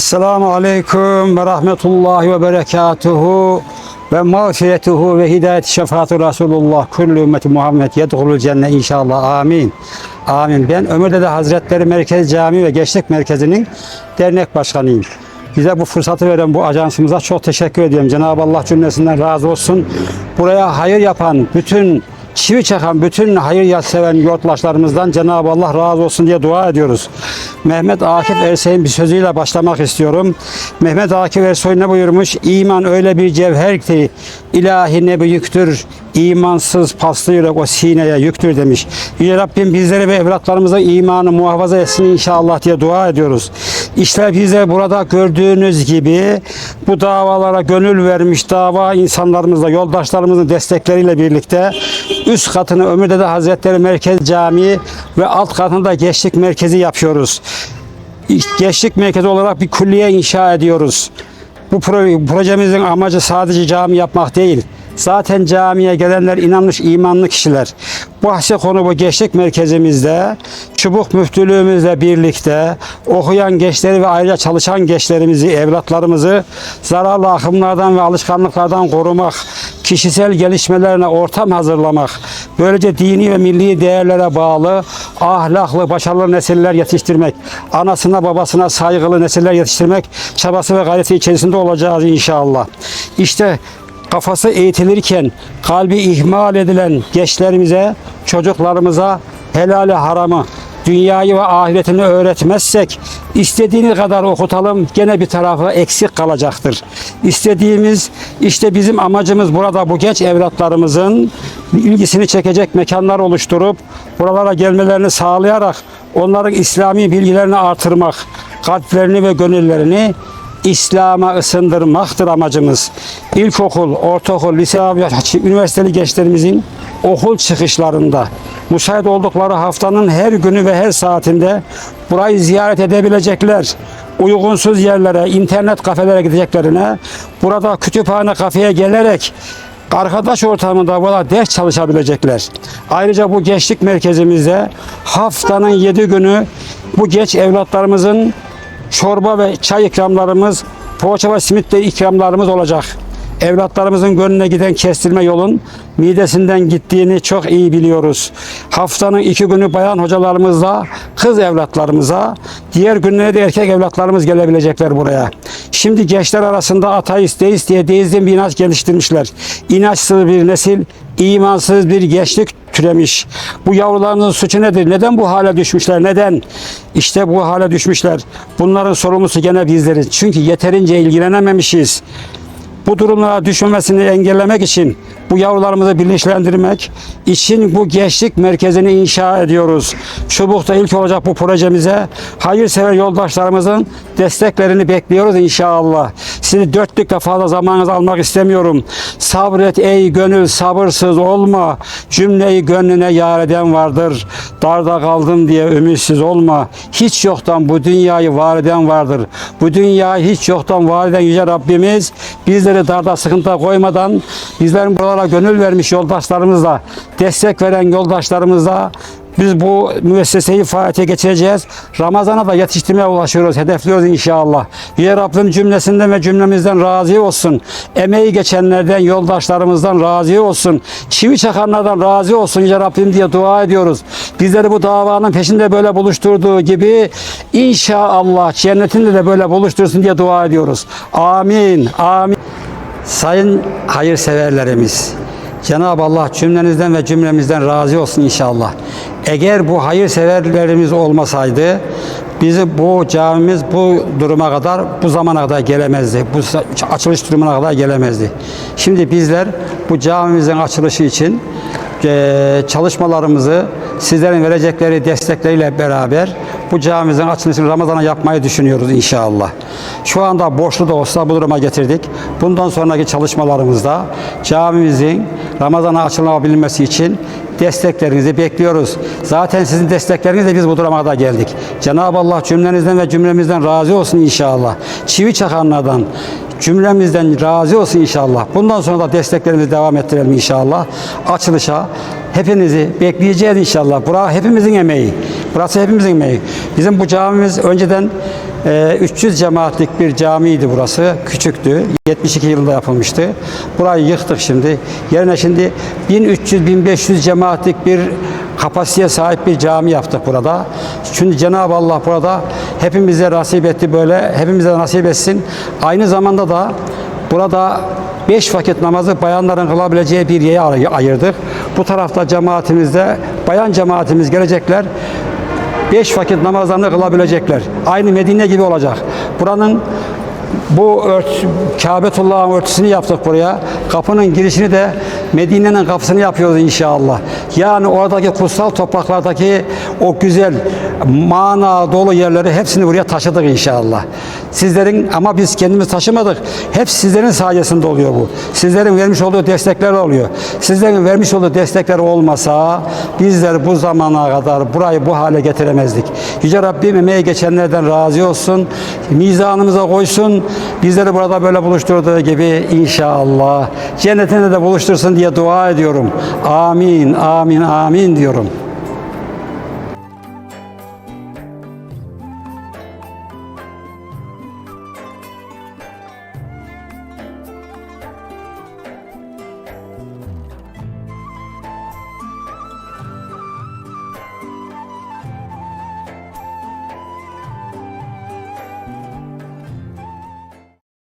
Esselamu Aleyküm ve Rahmetullahi ve Berekatuhu ve mağfiretuhu ve hidayet şefaatü Resulullah kullu ümmeti Muhammed yedhulul cennet inşallah amin. Amin. Ben Ömür Dede Hazretleri Merkez Cami ve Gençlik Merkezi'nin dernek başkanıyım. Bize bu fırsatı veren bu ajansımıza çok teşekkür ediyorum. Cenab-ı Allah cümlesinden razı olsun. Buraya hayır yapan bütün çivi çakan bütün hayır seven yurttaşlarımızdan Cenab-ı Allah razı olsun diye dua ediyoruz. Mehmet Akif Ersoy'un bir sözüyle başlamak istiyorum. Mehmet Akif Ersoy ne buyurmuş? İman öyle bir cevher ki ilahi ne büyüktür. İmansız paslı yürek o sineye yüktür demiş. Yüce Rabbim bizleri ve evlatlarımıza imanı muhafaza etsin inşallah diye dua ediyoruz. İşte bize burada gördüğünüz gibi bu davalara gönül vermiş dava insanlarımızla, yoldaşlarımızın destekleriyle birlikte üst katını Ömür Dede Hazretleri Merkez Camii ve alt katında Gençlik Merkezi yapıyoruz. Gençlik Merkezi olarak bir külliye inşa ediyoruz. Bu pro- projemizin amacı sadece cami yapmak değil. Zaten camiye gelenler inanmış imanlı kişiler. Bahse konu bu gençlik merkezimizde çubuk müftülüğümüzle birlikte okuyan gençleri ve ayrıca çalışan gençlerimizi, evlatlarımızı zararlı akımlardan ve alışkanlıklardan korumak, kişisel gelişmelerine ortam hazırlamak, böylece dini ve milli değerlere bağlı, ahlaklı, başarılı nesiller yetiştirmek, anasına babasına saygılı nesiller yetiştirmek çabası ve gayreti içerisinde olacağız inşallah. İşte kafası eğitilirken kalbi ihmal edilen gençlerimize, çocuklarımıza helali haramı, dünyayı ve ahiretini öğretmezsek istediğini kadar okutalım gene bir tarafı eksik kalacaktır. İstediğimiz işte bizim amacımız burada bu genç evlatlarımızın ilgisini çekecek mekanlar oluşturup buralara gelmelerini sağlayarak onların İslami bilgilerini artırmak, kalplerini ve gönüllerini İslam'a ısındırmaktır amacımız. İlkokul, ortaokul, lise, üniversiteli gençlerimizin okul çıkışlarında müsait oldukları haftanın her günü ve her saatinde burayı ziyaret edebilecekler. Uygunsuz yerlere, internet kafelere gideceklerine burada kütüphane kafeye gelerek arkadaş ortamında burada ders çalışabilecekler. Ayrıca bu gençlik merkezimizde haftanın 7 günü bu genç evlatlarımızın çorba ve çay ikramlarımız, poğaça ve simit de ikramlarımız olacak. Evlatlarımızın gönlüne giden kestirme yolun midesinden gittiğini çok iyi biliyoruz. Haftanın iki günü bayan hocalarımızla kız evlatlarımıza, diğer günlere de erkek evlatlarımız gelebilecekler buraya. Şimdi gençler arasında ateist, deist diye deizm bir inanç geliştirmişler. İnançsız bir nesil, imansız bir gençlik türemiş. Bu yavrularımızın suçu nedir? Neden bu hale düşmüşler? Neden? İşte bu hale düşmüşler. Bunların sorumlusu gene bizleriz. Çünkü yeterince ilgilenememişiz. Bu durumlara düşmemesini engellemek için bu yavrularımızı bilinçlendirmek için bu gençlik merkezini inşa ediyoruz. Çubuk'ta ilk olacak bu projemize hayırsever yoldaşlarımızın desteklerini bekliyoruz inşallah. Sizi dörtlükle fazla zamanınızı almak istemiyorum. Sabret ey gönül sabırsız olma. Cümleyi gönlüne yar eden vardır. Darda kaldım diye ümitsiz olma. Hiç yoktan bu dünyayı var eden vardır. Bu dünyayı hiç yoktan var eden Yüce Rabbimiz bizleri darda sıkıntıya koymadan bizlerin buralara gönül vermiş yoldaşlarımızla destek veren yoldaşlarımızla biz bu müesseseyi faaliyete geçireceğiz. Ramazana da yetiştirmeye ulaşıyoruz, hedefliyoruz inşallah. Yüce Rabbim cümlesinden ve cümlemizden razı olsun. Emeği geçenlerden, yoldaşlarımızdan razı olsun. Çivi çakanlardan razı olsun Yüce Rabbim diye dua ediyoruz. Bizleri bu davanın peşinde böyle buluşturduğu gibi inşallah cennetinde de böyle buluştursun diye dua ediyoruz. Amin, amin. Sayın hayırseverlerimiz, Cenab-ı Allah cümlenizden ve cümlemizden razı olsun inşallah. Eğer bu hayırseverlerimiz olmasaydı bizi bu camimiz bu duruma kadar bu zamana kadar gelemezdi. Bu açılış durumuna kadar gelemezdi. Şimdi bizler bu camimizin açılışı için çalışmalarımızı sizlerin verecekleri destekleriyle beraber bu camimizin açılışını Ramazan'a yapmayı düşünüyoruz inşallah. Şu anda borçlu da olsa bu duruma getirdik. Bundan sonraki çalışmalarımızda camimizin Ramazan'a açılabilmesi için desteklerinizi bekliyoruz. Zaten sizin desteklerinizle biz bu duruma geldik. Cenab-ı Allah cümlenizden ve cümlemizden razı olsun inşallah. Çivi çakanlardan, cümlemizden razı olsun inşallah. Bundan sonra da desteklerimizi devam ettirelim inşallah. Açılışa hepinizi bekleyeceğiz inşallah. Bura hepimizin emeği. Burası hepimizin emeği. Bizim bu camimiz önceden 300 cemaatlik bir camiydi burası. Küçüktü. 72 yılında yapılmıştı. Burayı yıktık şimdi. Yerine şimdi 1300-1500 cemaatlik bir kapasiteye sahip bir cami yaptık burada. Çünkü Cenab-ı Allah burada hepimize nasip etti böyle. Hepimize nasip etsin. Aynı zamanda da burada Beş vakit namazı bayanların kılabileceği bir yere ay- ayırdık. Bu tarafta cemaatimizde bayan cemaatimiz gelecekler. Beş vakit namazlarını kılabilecekler. Aynı Medine gibi olacak. Buranın bu ört, Kabetullah'ın örtüsünü yaptık buraya. Kapının girişini de Medine'nin kapısını yapıyoruz inşallah. Yani oradaki kutsal topraklardaki o güzel mana dolu yerleri hepsini buraya taşıdık inşallah. Sizlerin ama biz kendimiz taşımadık. Hep sizlerin sayesinde oluyor bu. Sizlerin vermiş olduğu destekler oluyor. Sizlerin vermiş olduğu destekler olmasa bizler bu zamana kadar burayı bu hale getiremezdik. Yüce Rabbim emeği geçenlerden razı olsun. Mizanımıza koysun. Bizleri burada böyle buluşturduğu gibi inşallah cennetinde de buluştursun diye dua ediyorum. Amin, amin, amin diyorum.